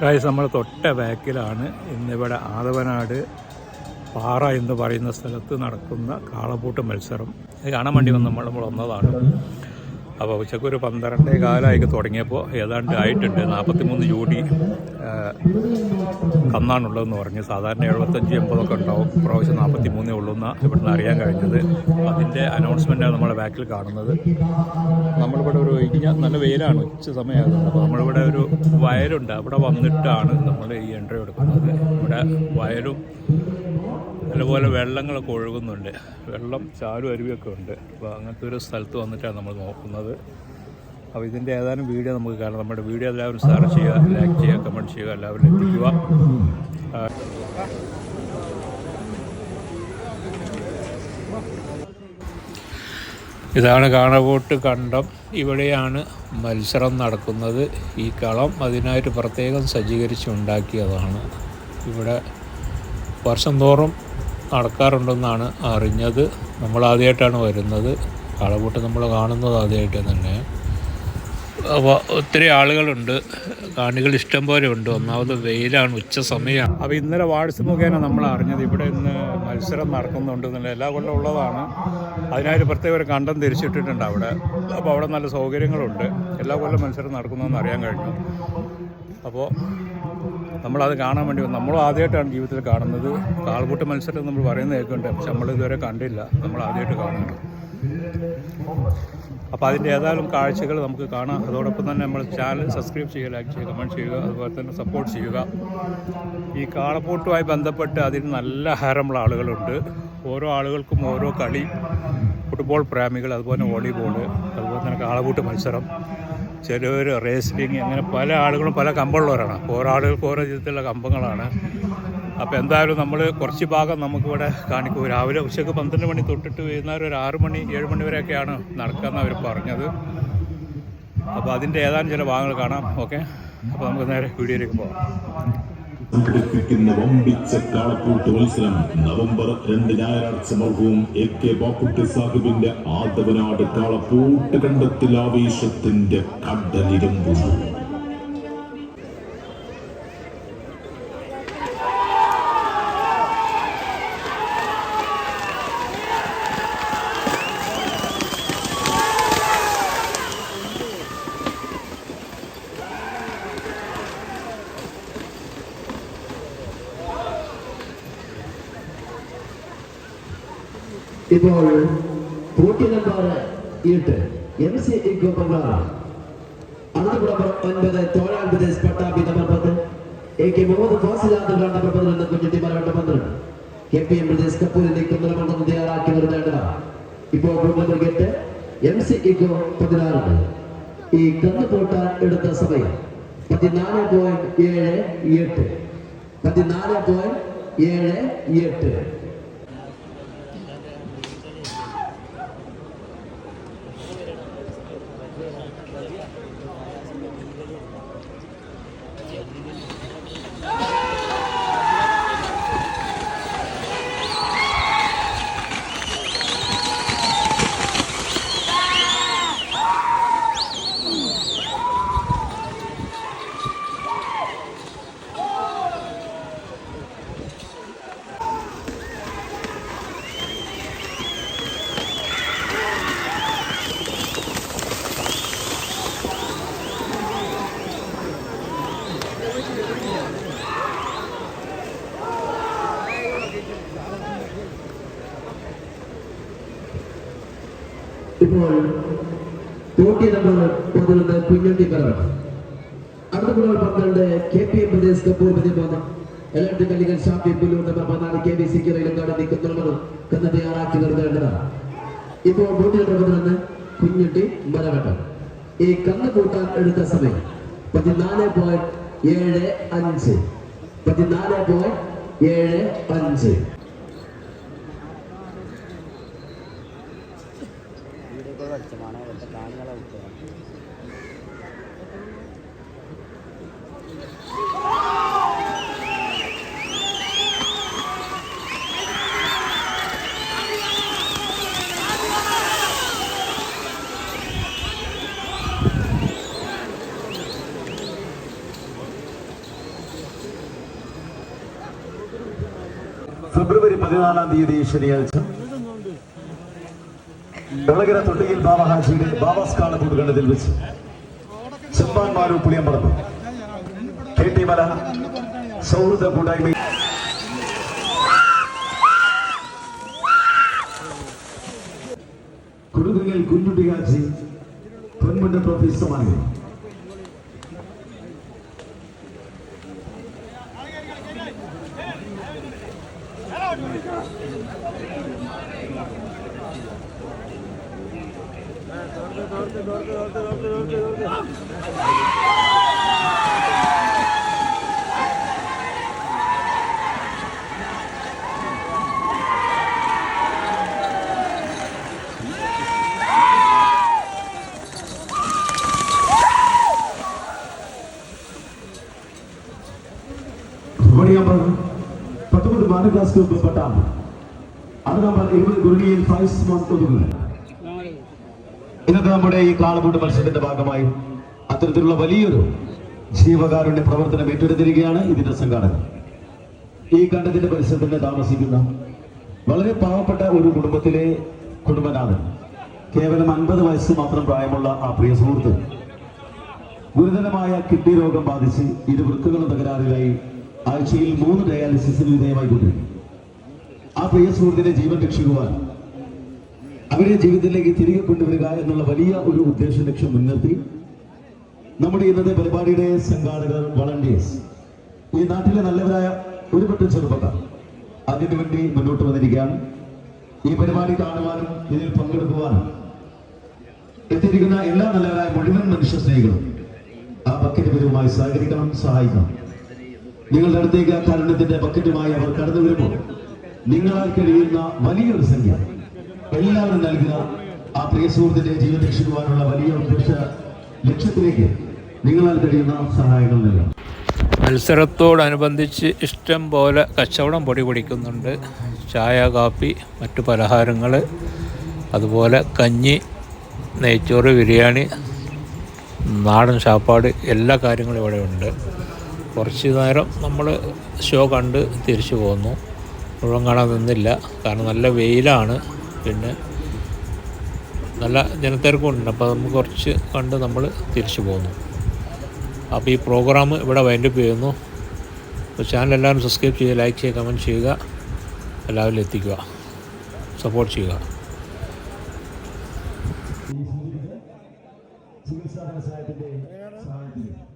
Guys നമ്മൾ തൊട്ട ബാക്കിലാണ് ഇന്നിവിടെ ആദവനാട് പാറ എന്ന് പറയുന്ന സ്ഥലത്ത് നടക്കുന്ന കാളപൂട്ട് മത്സരം. ഇത് കാണാൻ വേണ്ടി വന്ന് നമ്മൾ നമ്മൾ വന്നതാണ്. അപ്പോൾ ഉച്ചയ്ക്ക് ഒരു പന്ത്രണ്ടേ കാലമായിട്ട് തുടങ്ങിയപ്പോൾ ഏതാണ്ട് ആയിട്ടുണ്ട്. നാൽപ്പത്തിമൂന്ന് ജോഡി കന്നാണുള്ളതെന്ന് പറഞ്ഞു. സാധാരണ എഴുപത്തഞ്ച് എൺപതൊക്കെ ഉണ്ടാവും. പ്രാവശ്യം നാൽപ്പത്തി മൂന്നേ ഉള്ളൂ എന്നാണ് ഇവിടുന്ന് അറിയാൻ കഴിഞ്ഞത്. അതിന്റെ അനൗൺസ്മെന്റാണ് നമ്മുടെ ബാക്കിൽ കാണുന്നത്. നമ്മളിവിടെ ഒരു ഇടിഞ്ഞ നല്ല വെയിലാണ് ഉച്ച സമയമാകുന്നത് അപ്പോൾ നമ്മളിവിടെ ഒരു വയലുണ്ട്. അവിടെ വന്നിട്ടാണ് നമ്മൾ ഈ എൻട്രി എടുക്കുന്നത്. ഇവിടെ വയലും അതുപോലെ വെള്ളങ്ങളൊക്കെ ഒഴുകുന്നുണ്ട്. വെള്ളം ചാലും അരുവിയൊക്കെ ഉണ്ട്. അപ്പോൾ അങ്ങനത്തെ ഒരു സ്ഥലത്ത് വന്നിട്ടാണ് നമ്മൾ നോക്കുന്നത്. അപ്പോൾ ഇതിന്റെ ഏതാനും വീഡിയോ നമുക്ക് കാണാം. നമ്മുടെ വീഡിയോ എല്ലാവരും ഷെയർ ചെയ്യുക ലൈക്ക് ചെയ്യുക കമന്റ് ചെയ്യുക എല്ലാവരും എത്തിക്കുക. ഇതാണ് കാണവോട്ട് കണ്ടം. ഇവിടെയാണ് മത്സരം നടക്കുന്നത്. ഈ കളം അതിനായിട്ട് പ്രത്യേകം സജ്ജീകരിച്ചുണ്ടാക്കിയതാണ് ഇവിടെ വർഷം തോറും നടക്കാറുണ്ടെന്നാണ് അറിഞ്ഞത്. നമ്മൾ ആദ്യമായിട്ടാണ് വരുന്നത്. കാളകൂട്ട് നമ്മൾ കാണുന്നത് ആദ്യമായിട്ട് തന്നെ. അപ്പോൾ ഒത്തിരി ആളുകളുണ്ട്. കാണികൾ ഇഷ്ടം പോലെ ഉണ്ട്. ഒന്നാമത് വെയിലാണ് ഉച്ച സമയമാണ്. അപ്പോൾ ഇന്നലെ വാട്സ് മുഖേന നമ്മൾ അറിഞ്ഞത്. ഇവിടെ ഇന്ന് മത്സരം നടക്കുന്നുണ്ട് എന്നുള്ള എല്ലാ കൊല്ലം ഉള്ളതാണ്. അതിനായിട്ട് പ്രത്യേക ഒരു കണ്ടം തിരിച്ചിട്ടിട്ടുണ്ട് അവിടെ. അപ്പോൾ അവിടെ നല്ല സൗകര്യങ്ങളുണ്ട്. എല്ലാ കൊല്ലം മത്സരം നടക്കുന്നതെന്ന് അറിയാൻ കഴിഞ്ഞു. അപ്പോൾ നമ്മളത് കാണാൻ വേണ്ടി നമ്മളും ആദ്യമായിട്ടാണ് ജീവിതത്തിൽ കാണുന്നത്. കാൾകൂട്ട് മത്സരം നമ്മൾ പറയുന്നത് കേൾക്കുന്നുണ്ട്. പക്ഷെ നമ്മൾ ഇതുവരെ കണ്ടില്ല. നമ്മൾ ആദ്യമായിട്ട് കാണുന്നത്. അപ്പോൾ അതിന്റെ ഏതായാലും കാഴ്ചകൾ നമുക്ക് കാണാം. അതോടൊപ്പം തന്നെ നമ്മൾ ചാനൽ സബ്സ്ക്രൈബ് ചെയ്യുക ലൈക്ക് ചെയ്യുക കമന്റ് ചെയ്യുക അതുപോലെ തന്നെ സപ്പോർട്ട് ചെയ്യുക. ഈ കാളപ്പൂട്ടുമായി ബന്ധപ്പെട്ട് അതിന് നല്ല ഹരമുള്ള ആളുകളുണ്ട്. ഓരോ ആളുകൾക്കും ഓരോ കളി ഫുട്ബോൾ പ്രേമികൾ അതുപോലെ വോളിബോൾ അതുപോലെ തന്നെ കാളപൂട്ട് മത്സരം. ചിലവർ റേസ്ലിംഗ് അങ്ങനെ പല ആളുകളും പല കമ്പമുള്ളവരാണ് അപ്പോൾ ഓരോ ആളുകൾക്ക് ഓരോ വിധത്തിലുള്ള കമ്പങ്ങളാണ് അപ്പോൾ എന്തായാലും നമ്മൾ കുറച്ച് ഭാഗം നമുക്കിവിടെ കാണിക്കും. രാവിലെ ഉച്ചയ്ക്ക് പന്ത്രണ്ട് മണി തൊട്ടിട്ട് വൈകുന്നേരം ഒരു ആറ് മണി ഏഴ് മണി വരെയൊക്കെയാണ് നടക്കുക അവർ പറഞ്ഞത്. അപ്പോൾ അതിന്റെ ഏതാനും ചില ഭാഗങ്ങൾ കാണാം. ഓക്കെ? അപ്പോൾ നമുക്ക് നേരെ വീഡിയോയിലേക്ക് പോകാം. സംഘടിപ്പിക്കുന്ന വമ്പിച്ച കാളക്കൂട്ട് മത്സരം നവംബർ രണ്ട് ഞായറാഴ്ച നൽകും എ കെ ബാക്കുട്ടി സാഹിബിന്റെ ആദവനാട് കാളപ്പൂട്ട് കണ്ടത്തിൽ ആവേശത്തിന്റെ കടലിരമ്പുന്നു. ഇപ്പോൾ പോട്ടി നമ്പർ എട്ട് എം സി നമ്പർ ഒൻപത് തോഴാൻ പ്രദേശ് നമ്പർ പത്ത്. എ കെ മുഹമ്മദ് നമ്പർ പതിനൊന്ന് കുഞ്ഞിട്ടി മലവട്ട പന്ത്രണ്ട്. പ്രദേശ് കപ്പൂരിൽ നിൽക്കുന്ന മണ്ഡലം തയ്യാറാക്കി നിർത്തേണ്ടതാണ് ഇപ്പോൾ ബൂത്ത് നമ്പർ എട്ട്. എം സി ഇക്കോ പതിനാറ്. ഈ കന്ന് പോട്ടാൻ എടുത്ത സമയം പതിനാല് പോയിന്റ് ഏഴ് എട്ട്. പതിനാല് പോയിന്റ് ഏഴ് എട്ട്. છે. ഇപ്പോൾ തോട്ടി നമ്പർ പതിനൊന്ന് കുഞ്ഞുണ്ടി കറ അടുത്ത നമ്പർ പന്ത്രണ്ട് കെ പി എം പ്രദേശ് കപൂർ പതിമൂന്ന് ഇലക്ട്രിക് കളികൾ ചാമ്പ്യൻ പുല്ലൂർ നമ്പർ പതിനാല് കെ ബി സി കിറയിലങ്ങാട് നിൽക്കുന്നുള്ളത് കന്ന് തയ്യാറാക്കി നിർത്തേണ്ടതാണ്. ഇപ്പോൾ തോട്ടി നമ്പർ പതിനൊന്ന് കുഞ്ഞുട്ടി മരവട്ടം ഈ കന്ന് കൂട്ടാൻ എടുത്ത സമയം പതിനാല് പോയിന്റ് ഏഴ് അഞ്ച്. പതിനാല് പോയിന്റ് ഏഴ് അഞ്ച്. ഫെബ്രുവരി പതിനാലാം തീയതി ശനിയാഴ്ച. വിളകര തൊട്ടിയിൽ ബാബഹാജിയുടെ ബാബാസ് വെച്ച് കണ്ടതിൽ വെച്ച് ചെമ്പാൻമാരൂർ പുളിയമ്പറമ്പ് കെ ടി മല സൗഹൃദ കൂട്ടായ്മ. കൊടുങ്ങൽ കുഞ്ഞുട്ടി ഹാജി പൊന്മുണ്ട ধরতে ধরতে ধরতে ধরতে ধরতে ধরতে ধরতে। പത്തൊമ്പത് മാന ക്ലാസ് ഗ്രൂപ്പ് പട്ടാമ്പ് അത് നമ്മൾ ഇരുപത് ഗുരുണിയിൽ ഫൈസ് ഒതുങ്ങുക ഇന്നത്തെ നമ്മുടെ ഈ കാളപൂട്ട് മത്സരത്തിന്റെ ഭാഗമായി അത്തരത്തിലുള്ള വലിയൊരു ജീവകാരുണ്യ പ്രവർത്തനം ഏറ്റെടുത്തിരിക്കുകയാണ് ഇതിന്റെ സംഘാടകർ. ഈ കണ്ടത്തിന്റെ പരിസരത്ത് താമസിക്കുന്ന വളരെ പാവപ്പെട്ട ഒരു കുടുംബത്തിലെ കുടുംബനാഥൻ കേവലം അൻപത് വയസ്സ് മാത്രം പ്രായമുള്ള ആ പ്രിയ സുഹൃത്ത്. ഗുരുതരമായ കിഡ്നി രോഗം ബാധിച്ച് ഇരു വൃക്കുകളും തകരാറിലായി. ആഴ്ചയിൽ മൂന്ന് ഡയാലിസിസിന് വിധേയമായിക്കൊണ്ടിരിക്കും ആ പ്രിയ സുഹൃത്തിനെ ജീവൻ രക്ഷിക്കുവാൻ അവരെ ജീവിതത്തിലേക്ക് തിരികെ കൊണ്ടുവരിക എന്നുള്ള വലിയ ഒരു ഉദ്ദേശ ലക്ഷ്യം മുൻനിർത്തി നമ്മുടെ ഇന്നത്തെ പരിപാടിയുടെ സംഘാടകർ വളണ്ടിയേഴ്സ്. ഈ നാട്ടിലെ നല്ലവരായ ഒരുപറ്റം ചെറുപ്പക്കാർ അതിനുവേണ്ടി മുന്നോട്ട് വന്നിരിക്കുകയാണ്. ഈ പരിപാടി കാണുവാനും ഇതിൽ പങ്കെടുക്കുവാനും എത്തിയിരിക്കുന്ന എല്ലാ നല്ലവരായ മുഴുവൻ മനുഷ്യ സ്നേഹികളും ആ ബക്കറ്റ് പരവുമായി സഹകരിക്കണം സഹായിക്കണം. നിങ്ങളുടെ അടുത്തേക്ക് ആ കാരണത്തിന്റെ ബക്കറ്റുമായി അവർ കടന്നു വരുമ്പോൾ നിങ്ങളാൽ കഴിയുന്ന വലിയൊരു സംഖ്യ. എല്ലാവരും നൽകുക. ആ പ്രിയ സുഹൃത്തിന്റെ ജീവൻ രക്ഷിക്കുവാനുള്ള വലിയ ഉദ്ദേശ ലക്ഷ്യത്തിലേക്ക് നിങ്ങളാൽ കഴിയുന്ന സഹായങ്ങൾ നൽകണം. മത്സരത്തോടനുബന്ധിച്ച് ഇഷ്ടം പോലെ കച്ചവടം പൊടി പിടിക്കുന്നുണ്ട്. ചായ കാപ്പി മറ്റു പലഹാരങ്ങൾ. അതുപോലെ കഞ്ഞി നെയ്ച്ചോറ് ബിരിയാണി നാടൻ ചാപ്പാട് എല്ലാ കാര്യങ്ങളും ഇവിടെ ഉണ്ട് കുറച്ച് നേരം നമ്മൾ ഷോ കണ്ട് തിരിച്ചു പോന്നു. മുഴുവൻ കാണാൻ നിന്നില്ല. കാരണം നല്ല വെയിലാണ്. പിന്നെ നല്ല ജനത്തിരക്കുണ്ട്. അപ്പോൾ നമുക്ക് കുറച്ച് കണ്ട് നമ്മൾ തിരിച്ചു പോന്നു. അപ്പോൾ ഈ പ്രോഗ്രാം ഇവിടെ വൈൻഡപ്പ് ചെയ്യുന്നു. അപ്പോൾ ചാനൽ എല്ലാവരും സബ്സ്ക്രൈബ് ചെയ്യുക ലൈക്ക് ചെയ്യുക കമന്റ് ചെയ്യുക. എല്ലാവരും എത്തിക്കുക. സപ്പോർട്ട് ചെയ്യുക. ചികിത്സാ വ്യവസായത്തിന്റെ സഹായത്തിൽ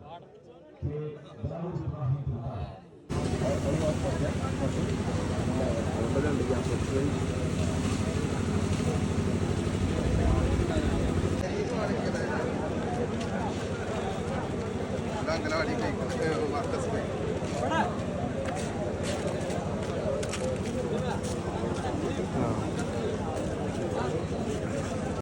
நாங்கள் அடிக்கடி வார்த்தை